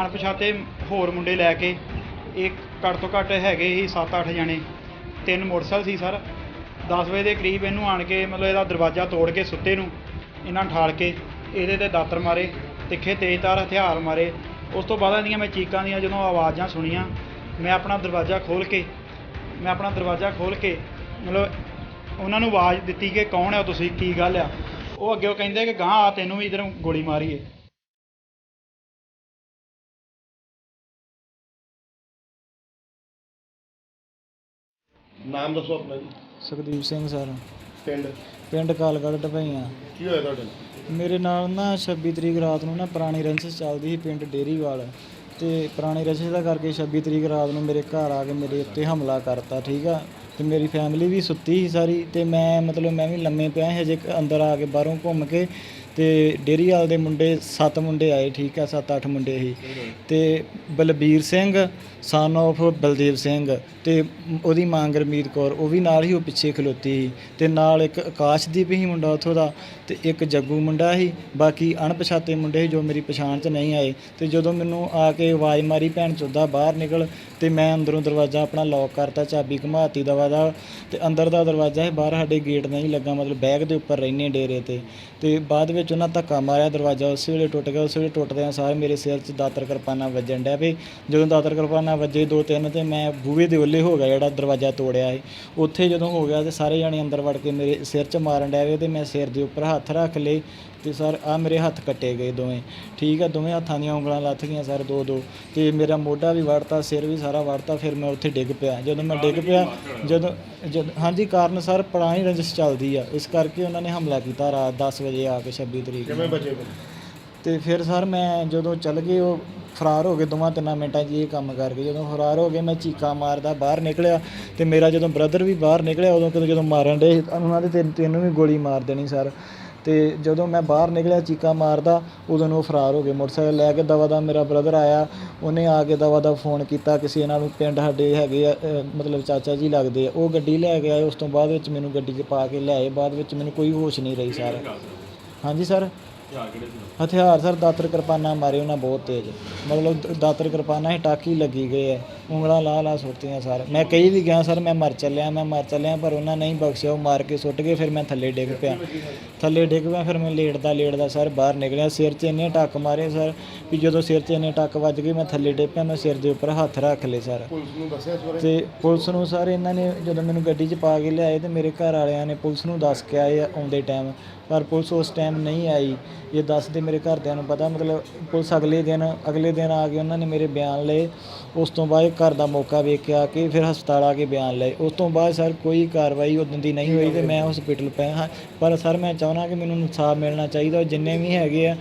ਅਣਪਛਾਤੇ ਹੋਰ ਮੁੰਡੇ ਲੈ ਕੇ ਇਹ ਘੱਟ ਤੋਂ ਘੱਟ ਹੈਗੇ ਹੀ 7-8 ਜਣੇ। ਤਿੰਨ ਮੋਟਰਸਾਈਕਲ ਸੀ ਸਰ। 10 ਵਜੇ ਦੇ ਕਰੀਬ ਇਹਨੂੰ ਆਣ ਕੇ ਮਤਲਬ ਇਹਦਾ ਦਰਵਾਜ਼ਾ ਤੋੜ ਕੇ ਸੁੱਤੇ ਨੂੰ, ਇਹਨਾਂ ਠਾਲ ਕੇ ਇਹਦੇ ਤੇ ਦਾਤਰ ਮਾਰੇ, ਤਿੱਖੇ ਤੇਜ਼ਧਾਰ ਹਥਿਆਰ ਮਾਰੇ। ਉਸ ਤੋਂ ਬਾਅਦ ਇਹਦੀਆਂ ਮੈਂ ਚੀਕਾਂ ਦੀਆਂ ਜਦੋਂ ਆਵਾਜ਼ਾਂ ਸੁਣੀਆਂ, ਮੈਂ ਆਪਣਾ ਦਰਵਾਜ਼ਾ ਖੋਲ੍ਹ ਕੇ, ਮੈਂ ਆਪਣਾ ਦਰਵਾਜ਼ਾ ਖੋਲ੍ਹ ਕੇ ਮਤਲਬ ਉਹਨਾਂ ਨੂੰ ਆਵਾਜ਼ ਦਿੱਤੀ ਕਿ ਕੌਣ ਹੈ ਤੁਸੀਂ, ਕੀ ਗੱਲ ਆ? ਉਹ ਅੱਗੇ ਉਹ ਕਹਿੰਦੇ ਕਿ ਗਾਂ ਆ, ਤੈਨੂੰ ਵੀ ਇਧਰ ਗੋਲੀ ਮਾਰੀਏ। ਨਾਮ ਦੱਸੋ ਆਪਣਾ ਜੀ। ਸੁਖਦੀਪ ਸਿੰਘ ਸਰ। ਪਿੰਡ? ਪਿੰਡ ਕਾਲਗੜ੍ਹ ਢਪਈਆਂ ਕੀ ਹੋਇਆ ਤੁਹਾਡੇ ਨਾਲ? ਮੇਰੇ ਨਾਲ ਨਾ 26 ਤਰੀਕ ਰਾਤ ਨੂੰ ਨਾ ਪੁਰਾਣੀ ਰੰਜਿਸ਼ ਚੱਲਦੀ ਸੀ ਪਿੰਡ ਡੇਰੀਵਾਲ। ਤੇ ਪੁਰਾਣੀ ਰੰਜਿਸ਼ ਦਾ ਕਰਕੇ 26 ਤਰੀਕ ਰਾਤ ਨੂੰ ਮੇਰੇ ਘਰ ਆ ਕੇ ਮੇਰੇ ਉੱਤੇ ਹਮਲਾ ਕਰਤਾ ਠੀਕ ਆ? ਤੇ ਮੇਰੀ ਫੈਮਿਲੀ ਵੀ ਸੁੱਤੀ ਸੀ ਸਾਰੀ ਤੇ ਮੈਂ ਮਤਲਬ ਮੈਂ ਵੀ ਲੰਮੇ ਪਿਆ ਸੀ ਹਜੇ ਅੰਦਰ ਆ ਕੇ ਬਾਹਰੋਂ ਘੁੰਮ ਕੇ ਤੇ ਡੇਰੀਵਾਲ ਦੇ ਮੁੰਡੇ, ਸੱਤ ਮੁੰਡੇ ਆਏ, ਠੀਕ ਆ, ਸੱਤ, ਅੱਠ ਮੁੰਡੇ ਸੀ। ਤੇ ਬਲਬੀਰ ਸਿੰਘ ਸਨ of ਬਲਦੇਵ ਸਿੰਘ ਤੇ ਉਹਦੀ ਮਾਂ ਗੁਰਮੀਤ ਕੌਰ, ਉਹ ਵੀ ਨਾਲ ਹੀ ਉਹ ਪਿੱਛੇ ਖਲੋਤੀ ਸੀ। ਤੇ ਨਾਲ ਇੱਕ ਆਕਾਸ਼ਦੀਪ ਹੀ ਮੁੰਡਾ ਉੱਥੋਂ ਦਾ ਤੇ ਇੱਕ ਜੱਗੂ ਮੁੰਡਾ ਸੀ। ਬਾਕੀ ਅਣਪਛਾਤੇ ਮੁੰਡੇ ਸੀ ਜੋ ਮੇਰੀ ਪਛਾਣ 'ਚ ਨਹੀਂ ਆਏ। ਤੇ ਜਦੋਂ ਮੈਨੂੰ ਆ ਕੇ ਆਵਾਜ਼ ਮਾਰੀ, ਭੈਣ ਚੋਦਾ, ਬਾਹਰ ਨਿਕਲ। ਤੇ ਮੈਂ ਅੰਦਰੋਂ ਦਰਵਾਜ਼ਾ ਆਪਣਾ ਲੌਕ ਕਰਤਾ, ਚਾਬੀ ਘੁਮਾਤੀ ਦਵਾ ਦਾ ਤੇ ਅੰਦਰ ਦਾ ਦਰਵਾਜ਼ਾ ਹੈ ਬਾਹਰ ਸਾਡੇ ਗੇਟ ਨਹੀਂ ਲੱਗਾ, ਮਤਲਬ ਬੈਗ ਦੇ ਉੱਪਰ ਰਹਿਨੇ ਡੇਰੇ ਤੇ। ਤੇ ਬਾਅਦ ਵਿੱਚ ਉਹਨਾਂ ਧੱਕਾ ਮਾਰਿਆ, ਦਰਵਾਜ਼ਾ ਉਸੇ ਵੇਲੇ ਟੁੱਟ ਗਿਆ, ਉਸੇ ਵੇਲੇ ਟੁੱਟਦਿਆਂ ਸਾਰੇ ਮੇਰੇ ਸਿਰ 'ਚ ਦਾਤਰ ਕਿਰਪਾਨਾਂ ਵੱਜਣ ਡਿਆ ਪਈ ਜਦੋਂ ਦਾਤਰ ਕਿਰਪਾਨਾਂ ਵੱਜੇ ਦੋ ਤਿੰਨ ਤੇ ਮੈਂ ਬੂਹੇ ਦੇ ਉੱਲੇ ਹੋ ਗਿਆ ਜਿਹੜਾ ਦਰਵਾਜ਼ਾ ਤੋੜਿਆ ਸੀ। ਉੱਥੇ ਜਦੋਂ ਹੋ ਗਿਆ ਤੇ ਸਾਰੇ ਜਾਣੇ ਅੰਦਰ ਵੜ ਕੇ ਮੇਰੇ ਸਿਰ 'ਚ ਮਾਰਨ ਡਿਆ ਪਏ ਤੇ ਮੈਂ ਸਿਰ ਦੇ ਉੱਪਰ ਹੱਥ ਰੱਖ ਲਏ। ਤੇ ਸਰ ਆ ਮੇਰੇ ਹੱਥ ਕੱਟੇ ਗਏ ਦੋਵੇਂ। ਠੀਕ ਆ ਦੋਵੇਂ ਹੱਥਾਂ ਦੀਆਂ ਉਂਗਲਾਂ ਲੱਥ ਗਈਆਂ ਸਰ ਦੋ ਦੋ। ਤੇ ਮੇਰਾ ਮੋਢਾ ਵੀ ਵੜਤਾ ਸਿਰ ਵੀ ਸਾਰਾ ਵੜਤਾ ਫਿਰ ਮੈਂ ਉੱਥੇ ਡਿੱਗ ਪਿਆ। ਜਦੋਂ ਮੈਂ ਡਿੱਗ ਪਿਆ ਜਦੋਂ ਜਦ ਹਾਂਜੀ ਕਾਰਨ ਸਰ ਪੁਰਾਣੀ ਰੰਜਿਸ਼ ਚੱਲਦੀ ਆ। ਇਸ ਕਰਕੇ ਉਹਨਾਂ ਨੇ ਹਮਲਾ ਕੀਤਾ ਰਾਤ 10 ਵਜੇ ਆ ਕੇ 26 ਤਰੀਕ ਨੂੰ। ਕਿਵੇਂ ਬਚੇ ਤੇ ਫਿਰ ਸਰ ਮੈਂ ਜਦੋਂ ਚੱਲ ਗਏ ਉਹ ਫਰਾਰ ਹੋ ਗਏ ਦੋਵਾਂ ਤਿੰਨਾਂ ਮਿੰਟਾਂ 'ਚ ਇਹ ਕੰਮ ਕਰ ਗਏ ਜਦੋਂ ਫਰਾਰ ਹੋ ਗਏ ਮੈਂ ਚੀਕਾਂ ਮਾਰਦਾ ਬਾਹਰ ਨਿਕਲਿਆ। ਤੇ ਮੇਰਾ ਜਦੋਂ ਬ੍ਰਦਰ ਵੀ ਬਾਹਰ ਨਿਕਲਿਆ ਉਦੋਂ ਕਿਤੇ ਜਦੋਂ ਮਾਰਨ ਡੇ ਉਹਨਾਂ ਦੇ ਤਿੰਨ ਤੈਨੂੰ ਵੀ ਗੋਲੀ ਮਾਰ ਦੇਣੀ ਸਰ। ਤੇ ਜਦੋਂ ਮੈਂ ਬਾਹਰ ਨਿਕਲਿਆ ਚੀਕਾਂ ਮਾਰਦਾ ਉਦੋਂ ਨੂੰ ਉਹ ਫਰਾਰ ਹੋ ਗਏ। ਮੋਟਰਸਾਈਕਲ ਲੈ ਕੇ ਦਵਾ ਦਾ ਮੇਰਾ ਬ੍ਰਦਰ ਆਇਆ। ਉਹਨੇ ਆ ਕੇ ਦਵਾ ਦਾ ਫੋਨ ਕੀਤਾ। ਕਿਸੇ ਨਾਲ ਵੀ ਪਿੰਡ ਸਾਡੇ ਹੈਗੇ ਆ ਮਤਲਬ ਚਾਚਾ ਜੀ ਲੱਗਦੇ ਆ। ਉਹ ਗੱਡੀ ਲੈ ਕੇ ਆਏ। ਉਸ ਤੋਂ ਬਾਅਦ ਵਿੱਚ ਮੈਨੂੰ ਗੱਡੀ 'ਚ ਪਾ ਕੇ ਲਿਆਏ ਬਾਅਦ ਵਿੱਚ ਮੈਨੂੰ ਕੋਈ ਹੋਸ਼ ਨਹੀਂ ਰਹੀ ਸਰ। ਹਾਂਜੀ ਸਰ? ਹਥਿਆਰ ਸਰ ਦਾਤਰ ਕਿਰਪਾਨਾਂ ਮਾਰੇ ਉਹਨਾਂ ਬਹੁਤ ਤੇਜ਼। ਮਤਲਬ ਦਾਤਰ ਕਿਰਪਾਨਾਂ ਹੀ ਟਾਕੀ ਲੱਗੀ ਗਏ ਆ। ਉਂਗਲਾਂ ਲਾ ਲਾ ਸੁੱਟੀਆਂ ਸਰ। ਮੈਂ ਕਹੀ ਵੀ ਗਿਆ ਸਰ ਮੈਂ ਮਰ ਚੱਲਿਆ ਮੈਂ ਮਰ ਚੱਲਿਆ ਪਰ ਉਹਨਾਂ ਨਹੀਂ ਬਖਸ਼ਿਆ ਉਹ ਮਾਰ ਕੇ ਸੁੱਟ ਗਏ ਫਿਰ ਮੈਂ ਥੱਲੇ ਡਿੱਗ ਪਿਆ। ਥੱਲੇ ਡਿੱਗ ਪਿਆ ਫਿਰ ਮੈਂ ਲੇਟਦਾ ਲੇਟਦਾ ਸਰ ਬਾਹਰ ਨਿਕਲਿਆ ਸਿਰ 'ਚ ਇੰਨੇ ਟੱਕ ਮਾਰੇ ਸਰ ਵੀ ਜਦੋਂ ਸਿਰ 'ਚ ਇੰਨੇ ਟੱਕ ਵੱਜ ਗਏ ਮੈਂ ਥੱਲੇ ਡਿੱਗ ਪਿਆ ਮੈਂ ਸਿਰ ਦੇ ਉੱਪਰ ਹੱਥ ਰੱਖ ਲਏ ਸਰ। ਪੁਲਿਸ ਨੂੰ ਦੱਸਿਆ ਇਸ ਬਾਰੇ ਤੇ ਪੁਲਿਸ ਨੂੰ ਸਰ ਇਹਨਾਂ ਨੇ ਜਦੋਂ ਮੈਨੂੰ ਗੱਡੀ 'ਚ ਪਾ ਕੇ ਲਿਆਏ ਤੇ ਮੇਰੇ ਘਰ ਵਾਲਿਆਂ ਨੇ ਪੁਲਿਸ ਨੂੰ ਦੱਸ ਕੇ ਆਏ ਆਉਂਦੇ ਟਾਈਮ ਪਰ ਪੁਲਿਸ ਉਸ ਟਾਈਮ ਨਹੀਂ ਆਈ। ਇਹ ਦੱਸਦੇ ਮੇਰੇ ਘਰਦਿਆਂ ਨੂੰ ਪਤਾ ਮਤਲਬ ਪੁਲਿਸ ਅਗਲੇ ਦਿਨ ਅਗਲੇ ਦਿਨ ਆ ਕੇ ਉਹਨਾਂ ਨੇ ਮੇਰੇ ਬਿਆਨ ਲਏ। ਉਸ ਤੋਂ ਬਾਅਦ ਘਰ ਦਾ ਮੌਕਾ ਵੇਖਿਆ ਕਿ ਫਿਰ ਹਸਪਤਾਲ ਆ ਕੇ ਬਿਆਨ ਲਏ। ਉਸ ਤੋਂ ਬਾਅਦ ਸਰ ਕੋਈ ਕਾਰਵਾਈ ਉਦੋਂ ਦੀ ਨਹੀਂ ਹੋਈ ਤੇ ਮੈਂ ਹਸਪੀਟਲ ਪਿਆ ਹਾਂ। ਪਰ ਸਰ ਮੈਂ ਚਾਹੁੰਦਾ ਕਿ ਮੈਨੂੰ ਇਨਸਾਫ ਮਿਲਣਾ ਚਾਹੀਦਾ ਜਿੰਨੇ ਵੀ ਹੈਗੇ ਆ,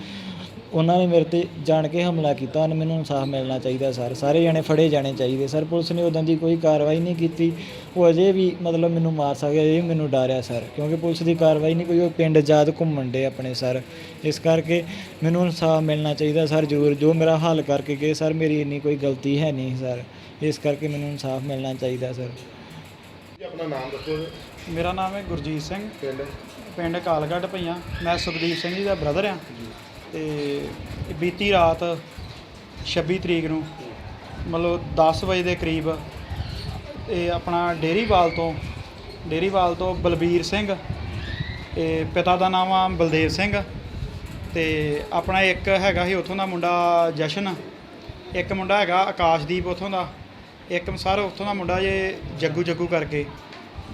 ਉਹਨਾਂ ਨੇ ਮੇਰੇ ਤੇ ਜਾਣ ਕੇ ਹਮਲਾ ਕੀਤਾ ਉਹਨੇ ਮੈਨੂੰ ਇਨਸਾਫ ਮਿਲਣਾ ਚਾਹੀਦਾ ਸਰ। ਸਾਰੇ ਜਣੇ ਫੜੇ ਜਾਣੇ ਚਾਹੀਦੇ। ਸਰ ਪੁਲਿਸ ਨੇ ਉਦੋਂ ਦੀ ਕੋਈ ਕਾਰਵਾਈ ਨਹੀਂ ਕੀਤੀ। ਉਹ ਅਜੇ ਵੀ ਮਤਲਬ ਮੈਨੂੰ ਮਾਰ ਸਕਦਾ ਇਹ ਮੈਨੂੰ ਡਰ ਆ ਸਰ। ਕਿਉਂਕਿ ਪੁਲਿਸ ਦੀ ਕਾਰਵਾਈ ਨਹੀਂ ਕੋਈ, ਉਹ ਪਿੰਡ ਜਾਦ ਘੁੰਮਣ ਦੇ ਆਪਣੇ ਸਰ। ਇਸ ਕਰਕੇ ਮੈਨੂੰ ਇਨਸਾਫ ਮਿਲਣਾ ਚਾਹੀਦਾ ਸਰ ਜ਼ਰੂਰ। ਜੋ ਮੇਰਾ ਹੱਲ ਕਰਕੇ ਗਏ ਸਰ, ਮੇਰੀ ਇੰਨੀ ਕੋਈ ਗਲਤੀ ਹੈ ਨਹੀਂ ਸਰ। ਇਸ ਕਰਕੇ ਮੈਨੂੰ ਇਨਸਾਫ ਮਿਲਣਾ ਚਾਹੀਦਾ ਸਰ। ਜੀ ਆਪਣਾ ਨਾਮ ਦੱਸੋ। ਮੇਰਾ ਨਾਮ ਹੈ ਗੁਰਜੀਤ ਸਿੰਘ। ਪਿੰਡ? ਪਿੰਡ ਕਾਲਗੜ੍ਹ ਪਈਆਂ। ਮੈਂ ਸੁਖਦੀਪ ਸਿੰਘ ਜੀ ਦਾ ਬ੍ਰਦਰ ਆ ਤੇ ਬੀਤੀ ਰਾਤ 26 ਤਰੀਕ ਨੂੰ ਮਤਲਬ 10 ਵਜੇ ਦੇ ਕਰੀਬ ਇਹ ਆਪਣਾ ਡੇਰੀਵਾਲ ਤੋਂ ਡੇਰੀਵਾਲ ਤੋਂ ਬਲਬੀਰ ਸਿੰਘ ਇਹ ਪਿਤਾ ਦਾ ਨਾਮ ਆ ਬਲਦੇਵ ਸਿੰਘ ਤੇ ਆਪਣਾ ਇੱਕ ਹੈਗਾ ਸੀ ਉੱਥੋਂ ਦਾ ਮੁੰਡਾ ਜਸ਼ਨ ਇੱਕ ਮੁੰਡਾ ਹੈਗਾ ਆਕਾਸ਼ਦੀਪ ਉੱਥੋਂ ਦਾ। ਇੱਕ ਸਰ ਉੱਥੋਂ ਦਾ ਮੁੰਡਾ ਜੇ ਜੱਗੂ ਜੱਗੂ ਕਰਕੇ,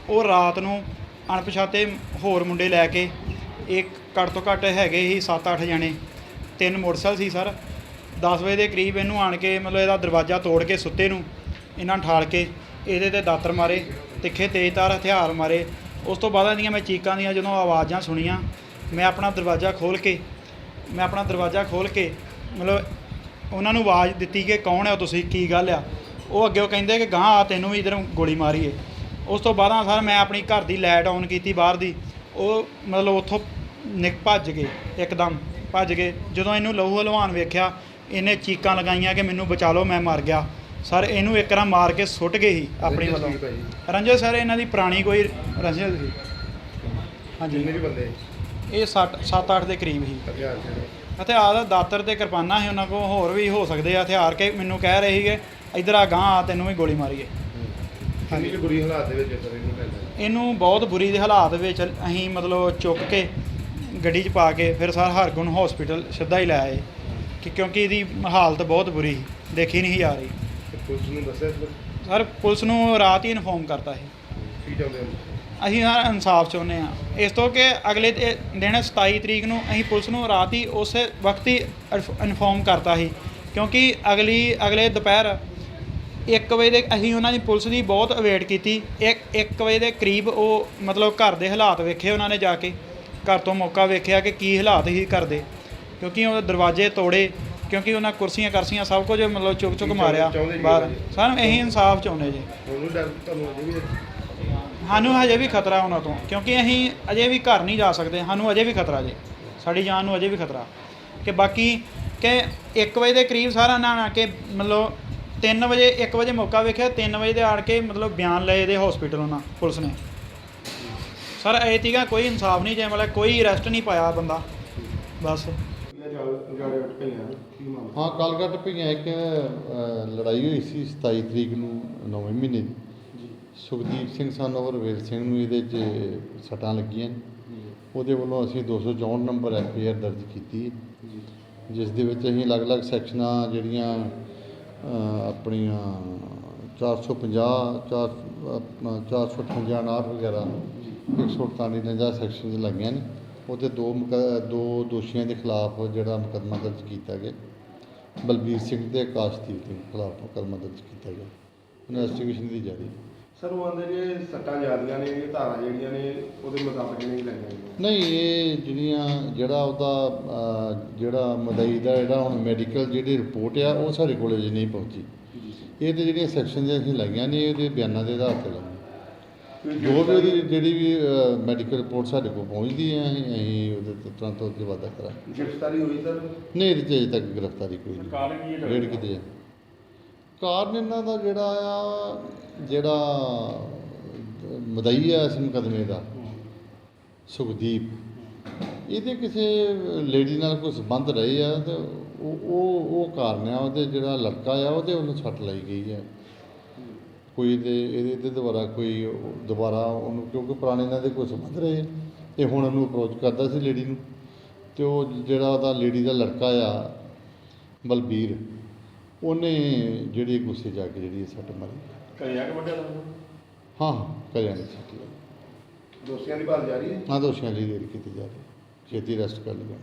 ਉਹ ਰਾਤ ਨੂੰ ਅਣਪਛਾਤੇ ਹੋਰ ਮੁੰਡੇ ਲੈ ਕੇ, ਇੱਕ ਘੱਟ ਤੋਂ ਘੱਟ ਹੈਗੇ ਸੀ 7-8 ਜਣੇ, ਤਿੰਨ ਮੋਟਰਸਾਈਕਲ ਸੀ ਸਰ। 10 ਵਜੇ ਦੇ ਕਰੀਬ ਇਹਨੂੰ ਆਣ ਕੇ ਮਤਲਬ ਇਹਦਾ ਦਰਵਾਜ਼ਾ ਤੋੜ ਕੇ ਸੁੱਤੇ ਨੂੰ, ਇਹਨਾਂ ਠਾਲ ਕੇ, ਇਹਦੇ ਤੇ ਦਾਤਰ ਮਾਰੇ, ਤਿੱਖੇ ਤੇਜ਼ਧਾਰ ਹਥਿਆਰ ਮਾਰੇ। ਉਸ ਤੋਂ ਬਾਅਦ ਇਹਦੀਆਂ ਮੈਂ ਚੀਕਾਂ ਦੀਆਂ ਜਦੋਂ ਆਵਾਜ਼ਾਂ ਸੁਣੀਆਂ, ਮੈਂ ਆਪਣਾ ਦਰਵਾਜ਼ਾ ਖੋਲ੍ਹ ਕੇ, ਮੈਂ ਆਪਣਾ ਦਰਵਾਜ਼ਾ ਖੋਲ੍ਹ ਕੇ, ਮਤਲਬ ਉਹਨਾਂ ਨੂੰ ਆਵਾਜ਼ ਦਿੱਤੀ ਕਿ ਕੌਣ ਹੈ ਤੁਸੀਂ, ਕੀ ਗੱਲ ਆ? ਉਹ ਅੱਗੇ ਉਹ ਕਹਿੰਦੇ ਕਿ ਗਾਂ ਆ ਤੈਨੂੰ ਵੀ ਇਧਰੋਂ ਗੋਲੀ ਮਾਰੀਏ। ਉਸ ਤੋਂ ਬਾਅਦ ਸਰ ਮੈਂ ਆਪਣੀ ਘਰ ਦੀ ਲਾਈਟ ਔਨ ਕੀਤੀ ਬਾਹਰ ਦੀ। ਉਹ ਮਤਲਬ ਉੱਥੋਂ ਨਿਕ ਭੱਜ ਗਏ ਇੱਕਦਮ ਭੱਜ ਗਏ। ਜਦੋਂ ਇਹਨੂੰ ਲਹੂ ਹਲਵਾਨ ਵੇਖਿਆ ਇਹਨੇ ਚੀਕਾਂ ਲਗਾਈਆਂ ਕਿ ਮੈਨੂੰ ਬਚਾ ਲਓ ਮੈਂ ਮਰ ਗਿਆ। ਸਰ ਇਹਨੂੰ ਇੱਕ ਰਾਂ ਮਾਰ ਕੇ ਸੁੱਟ ਗਏ ਸੀ ਆਪਣੀ ਵੱਲੋਂ? ਰੰਜਨ ਸਰ ਇਹਨਾਂ ਦੀ ਪੁਰਾਣੀ ਕੋਈ ਰੰਜਨ ਸੀ? ਹਾਂਜੀ। ਜਿੰਨੇ ਵੀ ਬੰਦੇ ਇਹ 7 7-8 ਦੇ ਕਰੀਬ ਸੀ। ਹਥਿਆਰ ਹਥਿਆਰ ਦਾਤਰ ਤੇ ਕਿਰਪਾਨਾਂ ਸੀ ਉਹਨਾਂ ਕੋਲ ਹੋਰ ਵੀ ਹੋ ਸਕਦੇ ਆ। ਹਥਿਆਰ ਕੇ ਮੈਨੂੰ ਕਹਿ ਰਹੇ ਸੀਗੇ ਇਧਰ ਆ ਗਾਂ ਆ ਤੈਨੂੰ ਵੀ ਗੋਲੀ ਮਾਰੀਏ। ਕਿੰਨੀ ਕੁ ਬੁਰੀ ਹਾਲਾਤ ਦੇ ਵਿੱਚ ਇਹਨੂੰ ਲੈਂਦਾ ਇਹਨੂੰ ਬਹੁਤ ਬੁਰੀ ਦੇ ਹਾਲਾਤ ਵਿੱਚ ਅਸੀਂ ਮਤਲਬ ਚੁੱਕ ਕੇ ਗੱਡੀ 'ਚ ਪਾ ਕੇ ਫਿਰ ਸਰ ਹਰਗੁਣ ਹਸਪੀਟਲ ਸਿੱਧਾ ਹੀ ਲੈ ਆਏ। ਕਿ ਕਿਉਂਕਿ ਇਹਦੀ ਹਾਲਤ ਬਹੁਤ ਬੁਰੀ ਸੀ ਦੇਖੀ ਨਹੀਂ ਆ ਰਹੀ। ਤੇ ਪੁਲਿਸ ਨੂੰ ਦੱਸਿਆ ਸਰ ਸਰ ਪੁਲਿਸ ਨੂੰ ਰਾਤ ਹੀ ਇਨਫੋਰਮ ਕਰਤਾ ਸੀ। ਕੀ ਚਾਹੁੰਦੇ ਹੋ? ਅਸੀਂ ਸਰ ਇਨਸਾਫ ਚਾਹੁੰਦੇ ਆ ਇਸ ਤੋਂ ਕਿ ਅਗਲੇ ਤੇ- ਦਿਨ 27 ਤਰੀਕ ਨੂੰ ਅਸੀਂ ਪੁਲਿਸ ਨੂੰ ਰਾਤ ਹੀ ਉਸੇ ਵਕਤ ਹੀ ਇਨਫੋਰਮ ਕਰਤਾ ਸੀ। ਕਿਉਂਕਿ ਅਗਲੀ ਅਗਲੇ ਦੁਪਹਿਰ 1 ਵਜੇ ਦੇ ਅਸੀਂ ਉਹਨਾਂ ਦੀ ਪੁਲਿਸ ਦੀ ਬਹੁਤ ਅਵੇਟ ਕੀਤੀ। 1 1 ਵਜੇ ਦੇ ਕਰੀਬ ਉਹ ਮਤਲਬ ਘਰ ਦੇ ਹਾਲਾਤ ਵੇਖੇ ਉਹਨਾਂ ਨੇ ਜਾ ਕੇ। ਘਰ ਤੋਂ ਮੌਕਾ ਵੇਖਿਆ ਕਿ ਕੀ ਹਾਲਾਤ ਸੀ ਘਰ ਦੇ। ਕਿਉਂਕਿ ਉਹ ਦਰਵਾਜ਼ੇ ਤੋੜੇ ਕਿਉਂਕਿ ਉਹਨਾਂ ਕੁਰਸੀਆਂ ਕਰਸੀਆਂ ਸਭ ਕੁਝ ਮਤਲਬ ਚੁੱਕ ਚੁੱਕ ਮਾਰਿਆ ਬਾਹਰ? ਸਾਨੂੰ ਇਹੀ ਇਨਸਾਫ ਚਾਹੁੰਦੇ ਜੀ। ਸਾਨੂੰ ਹਜੇ ਵੀ ਖਤਰਾ ਉਹਨਾਂ ਤੋਂ ਕਿਉਂਕਿ ਅਸੀਂ ਅਜੇ ਵੀ ਘਰ ਨਹੀਂ ਜਾ ਸਕਦੇ। ਸਾਨੂੰ ਅਜੇ ਵੀ ਖਤਰਾ ਜੇ। ਸਾਡੀ ਜਾਨ ਨੂੰ ਅਜੇ ਵੀ ਖਤਰਾ। ਕਿ ਬਾਕੀ ਕਿ 1 ਵਜੇ ਦੇ ਕਰੀਬ ਸਾਰਾ ਨਾ ਆ ਕੇ ਮਤਲਬ 3 ਵਜੇ 1 ਵਜੇ ਮੌਕਾ ਵੇਖਿਆ 3 ਵਜੇ ਦੇ ਆੜ ਕੇ ਮਤਲਬ ਬਿਆਨ ਲਏ ਦੇ ਹਸਪੀਟਲ ਉਹਨਾਂ ਪੁਲਿਸ ਨੇ। ਸਰ ਇਹ ਤੀਗਾ ਕੋਈ ਇਨਸਾਫ ਨਹੀਂ ਜੇ ਮਤਲਬ ਕੋਈ ਅਰੈਸਟ ਨਹੀਂ ਪਾਇਆ ਬੰਦਾ। ਬਸ। ਜਾੜੇ ਉੱਠ ਪਈਆਂ ਹਾਂ ਕਾਲਗੜ ਭਈਆਂ ਇੱਕ ਅ, ਲੜਾਈ ਹੋਈ ਸੀ 27 ਤਰੀਕ ਨੂੰ ਨੌਵੇਂ ਮਹੀਨੇ ਦੀ। ਸੁਖਦੀਪ ਸਿੰਘ ਸਾਨੂੰ ਰਵੇਲ ਸਿੰਘ ਨੂੰ ਇਹਦੇ 'ਚ ਸੱਟਾਂ ਲੱਗੀਆਂ। ਉਹਦੇ ਵੱਲੋਂ ਅਸੀਂ 264 ਨੰਬਰ ਐਫ ਆਈ ਆਰ ਦਰਜ ਕੀਤੀ। ਹੈ, ਜਿਸ ਦੇ ਵਿੱਚ ਅਸੀਂ ਅਲੱਗ-ਅਲੱਗ ਸੈਕਸ਼ਨਾਂ ਜਿਹੜੀਆਂ ਆਪਣੀਆਂ 450 ਚਾਰ ਆਪਣਾ 458 ਨਾਰ ਵਗੈਰਾ 148 ਨੰਜਾ ਸੈਕਸ਼ਨ 'ਚ ਲੱਗੀਆਂ ਨੇ ਉਹਦੇ ਦੋ ਮੁਕ- ਦੋ ਦੋਸ਼ੀਆਂ ਦੇ ਖਿਲਾਫ ਜਿਹੜਾ ਮੁਕੱਦਮਾ ਦਰਜ ਕੀਤਾ ਗਿਆ। ਬਲਬੀਰ ਸਿੰਘ ਤੇ ਆਕਾਸ਼ਦੀਪ ਦੇ ਖਿਲਾਫ ਮੁਕੱਦਮਾ ਦਰਜ ਕੀਤਾ ਗਿਆ। ਇਨਵੈਸਟੀਗੇਸ਼ਨ ਦੀ ਜਾਰੀ। ਸਰ ਉਹ ਆਂਦੇ ਜੇ ਸੱਟਾਂ ਜ਼ਿਆਦੀਆਂ ਨੇ ਇਹ ਧਾਰਾਂ ਜਿਹੜੀਆਂ ਨੇ ਉਹਦੇ ਮੁਤਾਬਕ ਨਹੀਂ ਲੱਗੀਆਂ ਨਹੀਂ ਇਹ ਜਿਹੜੀਆਂ ਜਿਹੜਾ ਉਹਦਾ ਅਹ, ਜਿਹੜਾ ਮਦਈ ਦਾ ਜਿਹੜਾ ਹੁਣ ਮੈਡੀਕਲ ਜਿਹੜੀ ਰਿਪੋਰਟ ਆ ਉਹ ਸਾਡੇ ਕੋਲ ਅਜੇ ਨਹੀਂ ਪਹੁੰਚੀ। ਇਹ ਤੇ ਜਿਹੜੀਆਂ ਸੈਕਸ਼ਨ ਦੀਆਂ ਅਸੀਂ ਲਾਈਆਂ ਨੇ ਇਹਦੇ ਬਿਆਨਾਂ ਦੇ ਆਧਾਰ ਤੇ ਲਾਈਆਂ। ਜੋ ਵੀ ਉਹਦੀ ਜਿਹੜੀ ਵੀ ਮੈਡੀਕਲ ਰਿਪੋਰਟ ਸਾਡੇ ਕੋਲ ਪਹੁੰਚਦੀ ਹੈ ਅਸੀਂ ਅਸੀਂ ਉਹਦੇ ਤੇ ਤੁਰੰਤ ਉਹਦੇ ਵਾਧਾ ਕਰਾਂਗੇ। ਗ੍ਰਿਫਤਾਰੀ ਹੋਈ ਸਰ? ਨਹੀਂ ਇਹਦੇ 'ਚ ਅਜੇ ਤੱਕ ਗ੍ਰਿਫਤਾਰੀ ਕੋਈ ਨਹੀਂ। ਕਾਰਨ ਕੀ ਹੈ ਰੇਡ ਕਿਤੇ ਹੈ ਕਾਰਨ ਇਹਨਾਂ ਦਾ ਜਿਹੜਾ ਆ ਜਿਹੜਾ ਮਦਈ ਆ ਇਸ ਮੁਕਦਮੇ ਦਾ, ਸੁਖਦੀਪ, ਇਹਦੇ ਕਿਸੇ ਲੇਡੀ ਨਾਲ ਕੋਈ ਸੰਬੰਧ ਰਹੇ ਆ ਤੇ ਉਹ ਉਹ ਉਹ ਕਾਰਨ ਆ, ਉਹਦੇ ਜਿਹੜਾ ਲੜਕਾ ਆ, ਉਹਦੇ ਉਹਨੂੰ ਸੱਟ ਲਾਈ ਗਈ ਹੈ। ਕੋਈ ਇਹਦੇ ਇਹਦੇ ਤੇ ਦੁਬਾਰਾ ਕੋਈ ਦੁਬਾਰਾ ਉਹਨੂੰ, ਕਿਉਂਕਿ ਪੁਰਾਣੇ ਨਾਲ ਦੇ ਕੋਈ ਸੰਬੰਧ ਰਹੇ ਤੇ ਹੁਣ ਉਹਨੂੰ ਅਪਰੋਚ ਕਰਦਾ ਸੀ ਲੇਡੀ ਨੂੰ ਤੇ ਉਹ ਜਿਹੜਾ ਉਹਦਾ ਲੇਡੀ ਦਾ ਲੜਕਾ ਆ, ਬਲਬੀਰ, ਉਹਨੇ ਜਿਹੜੀ ਗੁੱਸੇ ਜਾ ਕੇ ਜਿਹੜੀ ਸੱਟ ਮਾਰੀ। ਕਰਿਆ ਕਿ ਵੱਡਾ ਹਾਂ ਹਾਂ ਕਰਿਆ ਨਹੀਂ ਲੱਗੀ ਦੋਸ਼ੀਆਂ ਦੀ ਭਾਲ ਜਾਰੀ ਹੈ? ਹਾਂ ਦੋਸ਼ੀਆਂ ਲਈ ਰੇਡ ਕੀਤੀ ਜਾ ਰਹੀ ਹੈ। ਛੇਤੀ ਅਰੈਸਟ ਕਰ ਲਿਆ